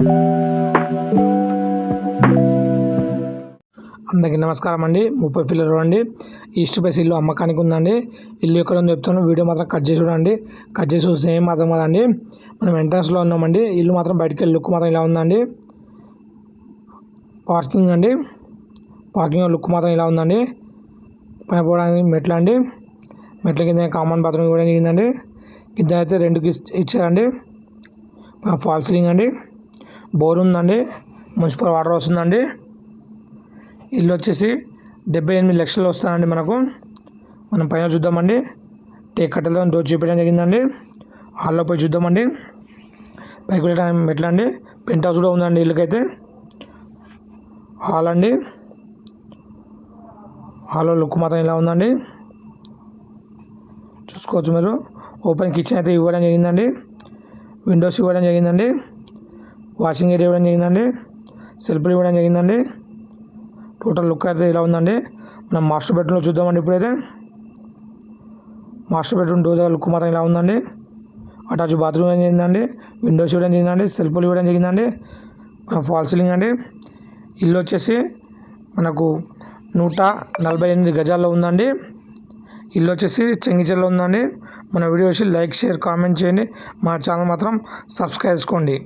అందరికీ నమస్కారం అండి. ముప్పై పిల్లలు అండి ఈస్ట్ ప్లేస్ ఇల్లు అమ్మకానికి ఉందండి. ఇల్లు ఎక్కడ ఉందో చెప్తాను వీడియో మాత్రం కట్ చేసి చూడండి. కట్ చేసి చూస్తే ఏం మాత్రం కదండి. మనం ఎంట్రన్స్లో ఉన్నామండి. ఇల్లు మాత్రం బయటకు వెళ్ళి లుక్ మాత్రం ఇలా ఉందండి. పార్కింగ్ అండి. పార్కింగ్ లుక్ మాత్రం ఇలా ఉందండి. పైన పోవడానికి మెట్లు అండి. మెట్ల కింద కామన్ బాత్రూమ్ కూడా జరిగిందండి. కింద అయితే రెండుకి ఇచ్చారండి. ఫాల్ సీలింగ్ అండి. బోర్ ఉందండి మున్సిపల్ వాటర్ వస్తుందండి. ఇల్లు వచ్చేసి డెబ్బై ఎనిమిది లక్షలు వస్తుందండి మనకు. మనం పైన చూద్దామండి. టేక్ కట్టెలతో డోర్ చూపించడం జరిగిందండి. హాల్లో పోయి చూద్దామండి. పైకి వెళ్ళడం మెట్ల అండి పెంట్ హౌస్ కూడా ఉందండి ఇల్లుకైతే హాల్ అండి. హాల్లో లుక్ మాత్రం ఇలా ఉందండి. చూసుకోవచ్చు మీరు. ఓపెన్ కిచెన్ అయితే ఇవ్వడం జరిగిందండి. విండోస్ ఇవ్వడం జరిగిందండి. వాషింగ్ ఏరియా ఇవ్వడం జరిగిందండి. సెల్ఫ్లు ఇవ్వడం జరిగిందండి. టోటల్ లుక్ అయితే ఇలా ఉందండి. మనం మాస్టర్ బెడ్రూమ్లో చూద్దామండి ఇప్పుడైతే. మాస్టర్ బెడ్రూమ్ డోర్ దగ్గర లుక్ మాత్రం ఇలా ఉందండి. అటాచ్ బాత్రూమ్ ఇవ్వడం జరిగిందండి. విండోస్ ఇవ్వడం జరిగిందండి. సెల్ఫ్లు ఇవ్వడం జరిగిందండి. ఫాల్ సీలింగ్ అండి. ఇల్లు వచ్చేసి మనకు నూట నలభై ఎనిమిది గజాల్లో ఉందండి. ఇల్లు వచ్చేసి చెంగిచెల్లో ఉందండి. మన వీడియో వచ్చి లైక్ షేర్ కామెంట్ చేయండి. మా ఛానల్ మాత్రం సబ్స్క్రైబ్ చేసుకోండి.